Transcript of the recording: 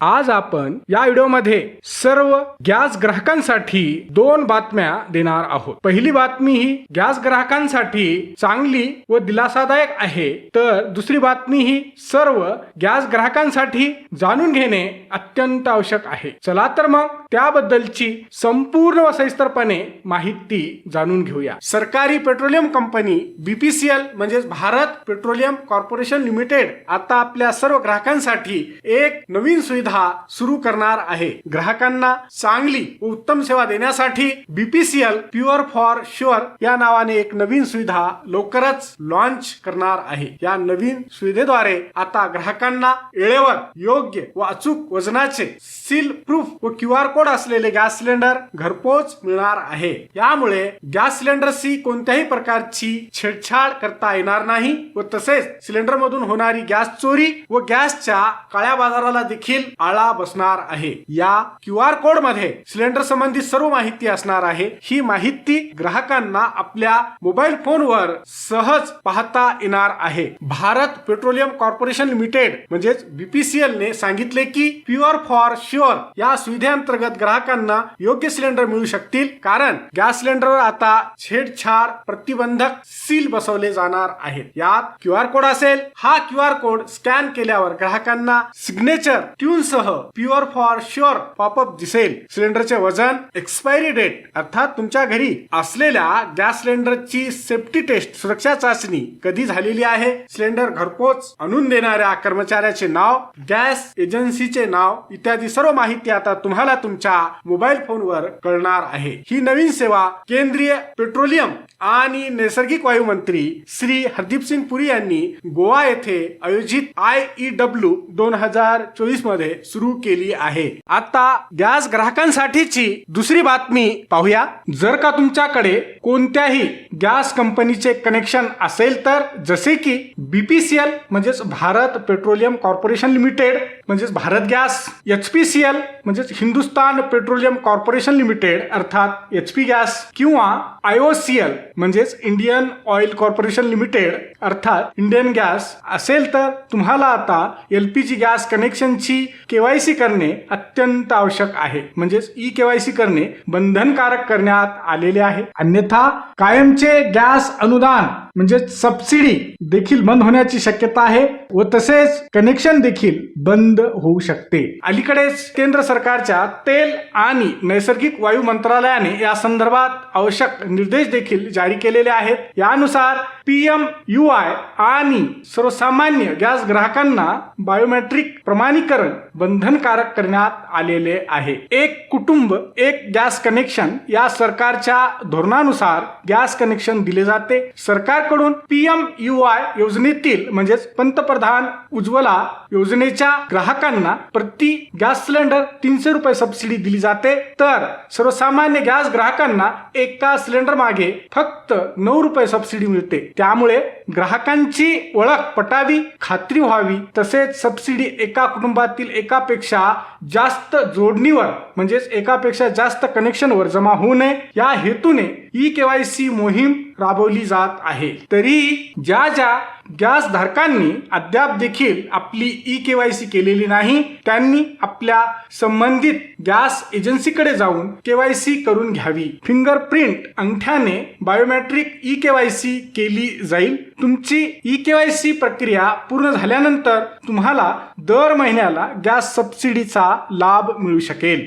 आज आपण या व्हिडिओमध्ये सर्व गॅस ग्राहकांसाठी दोन बातम्या देणार आहोत. पहिली बातमी ही गॅस ग्राहकांसाठी चांगली व दिलासादायक आहे. तर दुसरी बातमी ही सर्व गॅस ग्राहकांसाठी जाणून घेणे अत्यंत आवश्यक आहे. चला तर मग त्याबद्दलची संपूर्ण व सविस्तरपणे माहिती जाणून घेऊया. सरकारी पेट्रोलियम कंपनी बीपीसीएल म्हणजेच भारत पेट्रोलियम कॉर्पोरेशन लिमिटेड आता आपल्या सर्व ग्राहकांसाठी एक नवीन सुविधा सुरू करणार आहे. ग्राहकांना चांगली व उत्तम सेवा देण्यासाठी बीपीसीएल प्युअर फॉर शुअर या नावाने एक नवीन सुविधा लवकरच लॉन्च करणार आहे. या नवीन सुविधेद्वारे आता ग्राहकांना वेळेवर योग्य व अचूक वजनाचे सील प्रूफ व क्यू आर कोड असलेले गॅस सिलेंडर घरपोच मिळणार आहे. यामुळे गॅस सिलेंडरशी कोणत्याही प्रकारची छेडछाड करता येणार नाही व तसेच सिलेंडर मधून होणारी गॅस चोरी व गॅसच्या काळ्या बाजाराला देखील आळा बसणार आहे. या क्यू आर कोडमध्ये सिलेंडर संबंधित सर्व माहिती असणार आहे. ही माहिती ग्राहकांना आपल्या मोबाईल फोनवर सहज पाहता येणार आहे. भारत पेट्रोलियम कॉर्पोरेशन लिमिटेड म्हणजेच बीपीसीएल ने सांगितले की प्युअर फॉर शुअर या सुविधेअंतर्गत ग्राहकांना योग्य सिलेंडर मिळू शकतील कारण गॅस सिलेंडरवर आता छेडछाड प्रतिबंधक सील बसवले जाणार आहेत. यात क्यू आर कोड असेल. हा क्यू आर कोड स्कॅन केल्यावर ग्राहकांना सिग्नेचर ट्यून सह प्युअर फॉर शुअर पॉपअप दिसेल. सिलेंडरचे वजन एक्सपायरी डेट अर्थात तुमच्या घरी असलेल्या गॅस सिलेंडरची सेफ्टी टेस्ट सुरक्षा चाचणी कधी झालेली आहे? सिलेंडर घरपोच आणून देणाऱ्या कर्मचाऱ्याचे नाव गॅस एजन्सीचे नाव इत्यादी सर्व माहिती आता तुम्हाला तुमच्या मोबाईल फोनवर कळणार आहे. ही नवीन सेवा केंद्रीय पेट्रोलियम आणि नैसर्गिक वायू मंत्री श्री हरदीप सिंग पुरी यांनी गोवा येथे आयोजित आय ई डब्ल्यू दोन हजार चोवीसमध्ये सुरू केली आहे. आता गॅस ग्राहकांसाठीची दुसरी बातमी पाहूया. जर का तुमच्याकडे कोणत्याही गॅस कंपनीचे कनेक्शन असेल तर जसे की बीपीसीएल म्हणजेच भारत पेट्रोलियम कॉर्पोरेशन लिमिटेड म्हणजेच Bharat Gas H P C L म्हणजेच हिंदुस्तान पेट्रोलियम कॉर्पोरेशन लिमिटेड अर्थात एच पी गॅस किंवा आयओसीएल म्हणजेच इंडियन ऑइल कॉर्पोरेशन लिमिटेड अर्थात इंडियन गॅस असेल तर तुम्हाला आता एल पी जी गॅस कनेक्शनची केवायसी करणे अत्यंत आवश्यक आहे. म्हणजेच ई केवायसी करणे बंधनकारक करण्यात आलेले आहे. अन्यथा कायमचे गॅस अनुदान म्हणजे सबसिडी देखील बंद होण्याची शक्यता आहे व तसेच कनेक्शन देखील बंद होऊ शकते. अलीकडेच केंद्र सरकारच्या तेल आणि नैसर्गिक वायू मंत्रालयाने या संदर्भात आवश्यक निर्देश देखील जारी केलेले आहेत. यानुसार पीएम यू आय आणि सर्वसामान्य गॅस ग्राहकांना बायोमेट्रिक प्रमाणीकरण बंधनकारक करण्यात आलेले आहे. एक कुटुंब एक गॅस कनेक्शन या सरकारच्या धोरणानुसार गॅस कनेक्शन दिले जाते. सरकारकडून पीएम यू आय योजनेतील म्हणजेच पंतप्रधान उज्ज्वला योजनेच्या ग्राहकांना प्रति गॅस सिलेंडर तीनशे रुपये सबसिडी दिली जाते. तर सर्वसामान्य गॅस ग्राहकांना एका सिलेंडर मागे फक्त नऊ रुपये सबसिडी मिळते. त्यामुळे ग्राहकांची ओळख पटावी खात्री व्हावी. तसेच सबसिडी एका कुटुंबातील एक एकापेक्षा जास्त जोडणीवर म्हणजेच एकापेक्षा जास्त कनेक्शनवर जमा होऊ नये. या हेतूने ई केवायसी मोहीम राबवली जात आहे. तरी ज्या ज्या गॅस धारकांनी अद्याप देखील आपली ई केवायसी केलेली नाही त्यांनी आपल्या संबंधित गॅस एजन्सीकडे जाऊन केवायसी करून घ्यावी. फिंगरप्रिंट अंगठ्याने बायोमेट्रिक ई केवायसी केली जाईल. तुमची ई केवायसी प्रक्रिया पूर्ण झाल्यानंतर तुम्हाला दर महिन्याला गॅस सबसिडीचा लाभ मिळू शकेल.